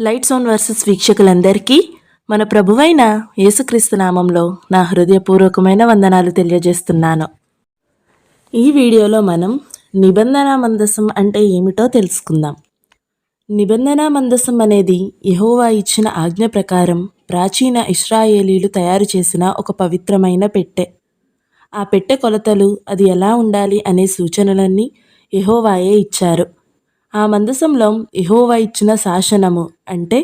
Lights on versus వీక్షకులందరికీ మన ప్రభువైన యేసుక్రీస్తు నామంలో నా హృదయపూర్వకమైన వందనాలు తెలియజేస్తున్నాను. ఈ వీడియోలో మనం నిబంధన మందసం అంటే ఏమిటో తెలుసుకుందాం. నిబంధన మందసం అనేది యహోవా ఇచ్చిన ఆజ్ఞ ప్రకారం ప్రాచీన ఇస్రాయేలీలు తయారు చేసిన ఒక పవిత్రమైన పెట్టె. ఆ పెట్టె కొలతలు అది ఎలా ఉండాలి అనే సూచనలన్నీ యహోవాయే ఇచ్చారు. ఆ మందసంలో ఇహోవా ఇచ్చిన శాసనము అంటే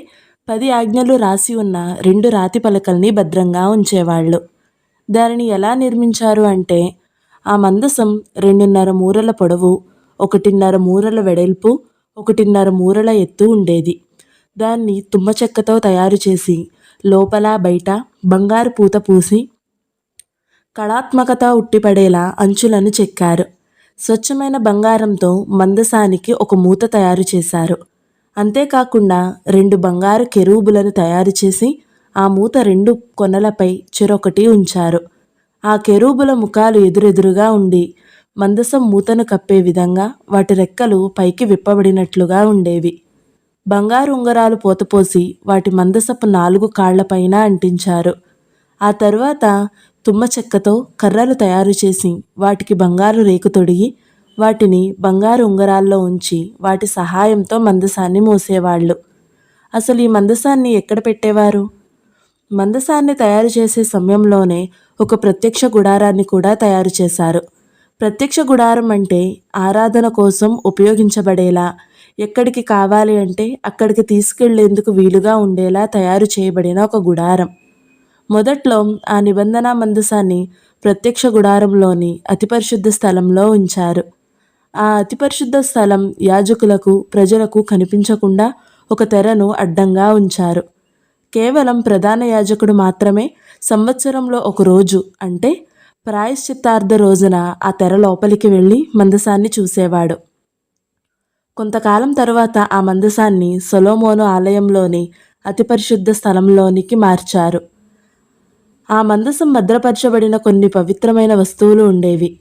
పది ఆజ్ఞలు రాసి ఉన్న రెండు రాతి పలకల్ని భద్రంగా ఉంచేవాళ్ళు. దానిని ఎలా నిర్మించారు అంటే ఆ మందసం రెండున్నర మూరల పొడవు ఒకటిన్నర మూరల వెడల్పు ఒకటిన్నర మూరల ఎత్తు ఉండేది. దాన్ని తుమ్మ చెక్కతో తయారు చేసి లోపల బయట బంగారు పూత పూసి కళాత్మకత ఉట్టిపడేలా అంచులను చెక్కారు. స్వచ్ఛమైన బంగారంతో మందసానికి ఒక మూత తయారు చేశారు. అంతేకాకుండా రెండు బంగారు కెరూబులను తయారు చేసి ఆ మూత రెండు కొనలపై చెరొకటి ఉంచారు. ఆ కెరూబుల ముఖాలు ఎదురెదురుగా ఉండి మందసం మూతను కప్పే విధంగా వాటి రెక్కలు పైకి విప్పబడినట్లుగా ఉండేవి. బంగారు ఉంగరాలు పోతపోసి వాటి మందసపు నాలుగు కాళ్ళపైన అంటించారు. ఆ తర్వాత తుమ్మ చెక్కతో కర్రలు తయారు చేసి వాటికి బంగారు రేకు తొడిగి వాటిని బంగారు ఉంగరాల్లో ఉంచి వాటి సహాయంతో మందసాన్ని మోసేవాళ్ళు. అసలు ఈ మందసాన్ని ఎక్కడ పెట్టేవారు? మందసాన్ని తయారు చేసే సమయంలోనే ఒక ప్రత్యక్ష గుడారాన్ని కూడా తయారు చేశారు. ప్రత్యక్ష గుడారం అంటే ఆరాధన కోసం ఉపయోగించబడేలా ఎక్కడికి కావాలి అంటే అక్కడికి తీసుకెళ్ళేందుకు వీలుగా ఉండేలా తయారు చేయబడిన ఒక గుడారం. మొదట్లో ఆ నిబంధన మందసాన్ని ప్రత్యక్ష గుడారంలోని అతి పరిశుద్ధ స్థలంలో ఉంచారు. ఆ అతి పరిశుద్ధ స్థలం యాజకులకు ప్రజలకు కనిపించకుండా ఒక తెరను అడ్డంగా ఉంచారు. కేవలం ప్రధాన యాజకుడు మాత్రమే సంవత్సరంలో ఒక రోజు అంటే ప్రాయశ్చిత్తార్థ రోజున ఆ తెర లోపలికి వెళ్ళి మందసాన్ని చూసేవాడు. కొంతకాలం తరువాత ఆ మందసాన్ని సొలోమోను ఆలయంలోని అతి పరిశుద్ధ స్థలంలోనికి మార్చారు. ఆ మందసం భద్రపరచబడిన కొన్ని పవిత్రమైన వస్తువులు ఉండేవి.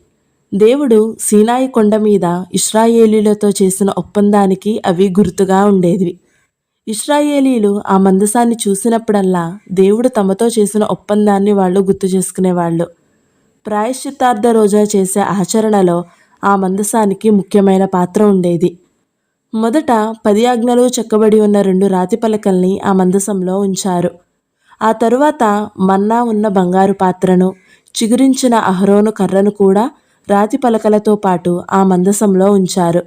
దేవుడు సీనాయి కొండ మీద ఇస్రాయేలీలతో చేసిన ఒప్పందానికి అవి గుర్తుగా ఉండేవి. ఇస్రాయేలీలు ఆ మందసాన్ని చూసినప్పుడల్లా దేవుడు తమతో చేసిన ఒప్పందాన్ని వాళ్ళు గుర్తు చేసుకునేవాళ్ళు. ప్రాయశ్చిత్తార్థ రోజా చేసే ఆచరణలో ఆ మందసానికి ముఖ్యమైన పాత్ర ఉండేది. మొదట పది ఆజ్ఞలు చెక్కబడి ఉన్న రెండు రాతి పలకల్ని ఆ మందసంలో ఉంచారు. ఆ తరువాత మన్నా ఉన్న బంగారు పాత్రను చిగురించిన అహరోను కర్రను కూడా రాతి పలకలతో పాటు ఆ మందసంలో ఉంచారు.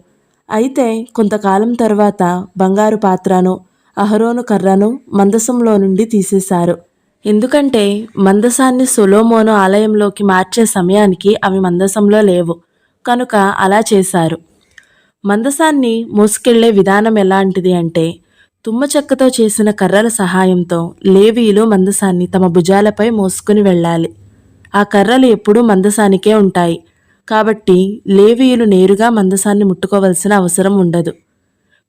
అయితే కొంతకాలం తర్వాత బంగారు పాత్రను అహరోను కర్రను మందసంలో నుండి తీసేశారు. ఎందుకంటే మందసాన్ని సొలోమోను ఆలయంలోకి మార్చే సమయానికి అవి మందసంలో లేవు. కనుక అలా చేశారు. మందసాన్ని మోసుకెళ్ళే విధానం ఎలాంటిది అంటే తుమ్మ చెక్కతో చేసిన కర్రల సహాయంతో లేవీలు మందసాన్ని తమ భుజాలపై మోసుకుని వెళ్ళాలి. ఆ కర్రలు ఎప్పుడూ మందసానికే ఉంటాయి. కాబట్టి లేవీయులు నేరుగా మందసాన్ని ముట్టుకోవలసిన అవసరం ఉండదు.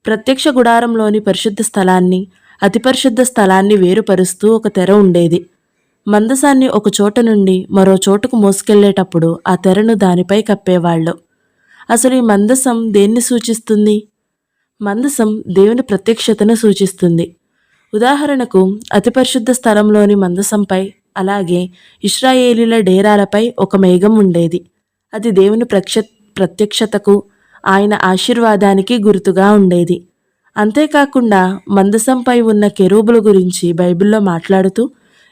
ప్రత్యక్ష గుడారంలోని పరిశుద్ధ స్థలాన్ని అతి పరిశుద్ధ స్థలాన్ని వేరుపరుస్తూ ఒక తెర ఉండేది. మందసాన్ని ఒక చోట నుండి మరో చోటుకు మోసుకెళ్ళేటప్పుడు ఆ తెరను దానిపై కప్పేవాళ్ళు. అసలు ఈ మందసం దేన్ని సూచిస్తుంది? మందసం దేవుని ప్రత్యక్షతను సూచిస్తుంది. ఉదాహరణకు అతి పరిశుద్ధ స్థలంలోని మందసంపై అలాగే ఇస్రాయేలీల డేరాలపై ఒక మేఘం ఉండేది. అది దేవుని ప్రక్ష ప్రత్యక్షతకు ఆయన ఆశీర్వాదానికి గుర్తుగా ఉండేది. అంతేకాకుండా మందసంపై ఉన్న కెరూబుల గురించి బైబిల్లో మాట్లాడుతూ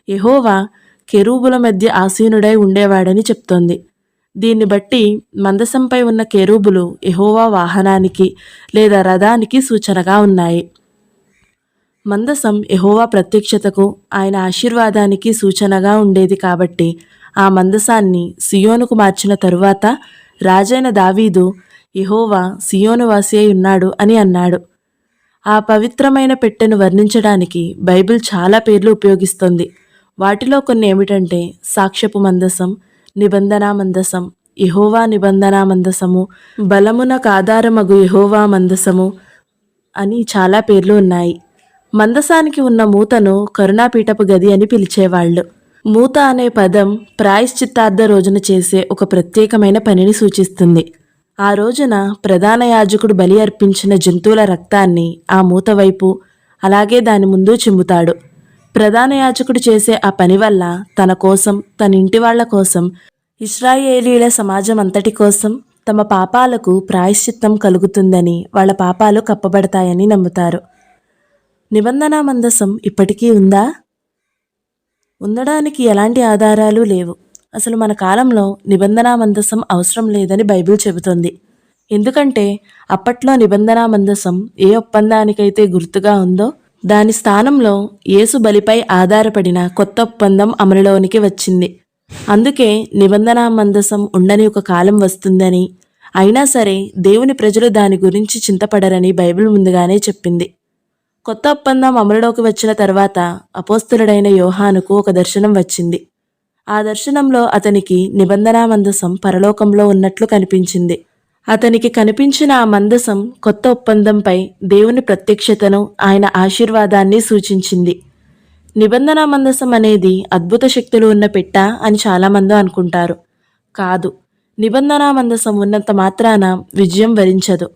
యహోవా కెరూబుల మధ్య ఆసీనుడై ఉండేవాడని చెప్తోంది. దీన్ని బట్టి మందసంపై ఉన్న కెరూబులు ఎహోవా వాహనానికి లేదా రథానికి సూచనగా ఉన్నాయి. మందసం ఎహోవా ప్రత్యక్షతకు ఆయన ఆశీర్వాదానికి సూచనగా ఉండేది కాబట్టి ఆ మందసాన్ని సియోనుకు మార్చిన తరువాత రాజైన దావీదు ఎహోవా సియోను వాసి అయి ఉన్నాడు అని అన్నాడు. ఆ పవిత్రమైన పెట్టెను వర్ణించడానికి బైబిల్ చాలా పేర్లు ఉపయోగిస్తుంది. వాటిలో కొన్ని ఏమిటంటే సాక్ష్యపు మందసం నిబంధన మందసం. ఇహోవా నిబంధన మందసము. బలమునకు ఆధారమగు ఇహోవా మందసము అని చాలా పేర్లు ఉన్నాయి. మందసానికి ఉన్న మూతను కరుణాపీఠపు గది అని పిలిచేవాళ్ళు. మూత అనే పదం ప్రాయశ్చిత్తార్థ రోజున చేసే ఒక ప్రత్యేకమైన పనిని సూచిస్తుంది. ఆ రోజున ప్రధాన యాజకుడు బలి అర్పించిన జంతువుల రక్తాన్ని ఆ మూత వైపు అలాగే దాని ముందు చిమ్ముతాడు. ప్రధాన యాజకుడు చేసే ఆ పని వల్ల తన కోసం తన ఇంటి వాళ్ళ కోసం ఇస్రాయేలీల సమాజం అంతటి కోసం తమ పాపాలకు ప్రాయశ్చిత్తం కలుగుతుందని వాళ్ళ పాపాలు కప్పబడతాయని నమ్ముతారు. నిబంధన మందసం ఇప్పటికీ ఉందా? ఉండడానికి ఎలాంటి ఆధారాలు లేవు. అసలు మన కాలంలో నిబంధన మందసం అవసరం లేదని బైబిల్ చెబుతుంది. ఎందుకంటే అప్పట్లో నిబంధన మందసం ఏ ఒప్పందానికైతే గుర్తుగా ఉందో దాని స్థానంలో యేసు బలిపై ఆధారపడిన కొత్త ఒప్పందం అమలులోనికి వచ్చింది. అందుకే నిబంధన మందసం ఉండని ఒక కాలం వస్తుందని అయినా సరే దేవుని ప్రజలు దాని గురించి చింతపడరని బైబిల్ ముందుగానే చెప్పింది. కొత్త ఒప్పందం అమలులోకి వచ్చిన తర్వాత అపోస్తులుడైన యోహానుకు ఒక దర్శనం వచ్చింది. ఆ దర్శనంలో అతనికి నిబంధన మందసం పరలోకంలో ఉన్నట్లు కనిపించింది. అతనికి కనిపించిన ఆ మందసం కొత్త ఒప్పందంపై దేవుని ప్రత్యక్షతను ఆయన ఆశీర్వాదాన్ని సూచించింది. నిబంధన మందసం అనేది అద్భుత శక్తులు ఉన్న పెట్ట అని చాలామంది అనుకుంటారు. కాదు నిబంధన మందసం ఉన్నంత మాత్రాన విజయం వరించదు.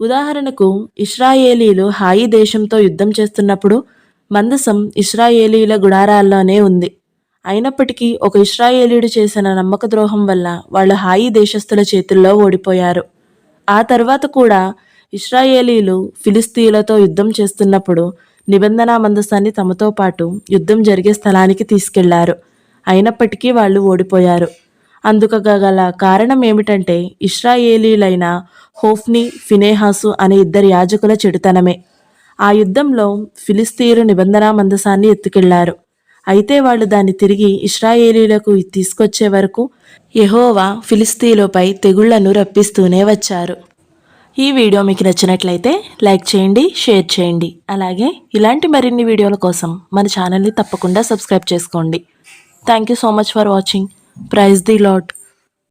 ఉదాహరణకు ఇస్రాయేలీలు హాయి దేశంతో యుద్ధం చేస్తున్నప్పుడు మందసం ఇస్రాయేలీల గుడారాల్లోనే ఉంది. అయినప్పటికీ ఒక ఇస్రాయేలీయుడు చేసిన నమ్మక ద్రోహం వల్ల వాళ్ళు హాయి దేశస్థుల చేతుల్లో ఓడిపోయారు. ఆ తర్వాత కూడా ఇస్రాయేలీలు ఫిలిస్తీన్లతో యుద్ధం చేస్తున్నప్పుడు నిబంధన మందసాన్ని తమతో పాటు యుద్ధం జరిగే స్థలానికి తీసుకెళ్ళారు. అయినప్పటికీ వాళ్ళు ఓడిపోయారు. అందుకు గల కారణం ఏమిటంటే ఇస్రాయేలీలైన హోఫ్ని ఫినేహాసు అనే ఇద్దరు యాజకుల చెడుతనమే. ఆ యుద్ధంలో ఫిలిస్తీరు నిబంధన మందసాన్ని ఎత్తుకెళ్ళారు. అయితే వాళ్ళు దాన్ని తిరిగి ఇస్రాయేలీలకు తీసుకొచ్చే వరకు యహోవా ఫిలిస్తీన్లపై తెగుళ్ళను రప్పిస్తూనే వచ్చారు. ఈ వీడియో మీకు నచ్చినట్లయితే లైక్ చేయండి షేర్ చేయండి. అలాగే ఇలాంటి మరిన్ని వీడియోల కోసం మన ఛానల్ని తప్పకుండా సబ్స్క్రైబ్ చేసుకోండి. Thank you so much for watching praise the Lord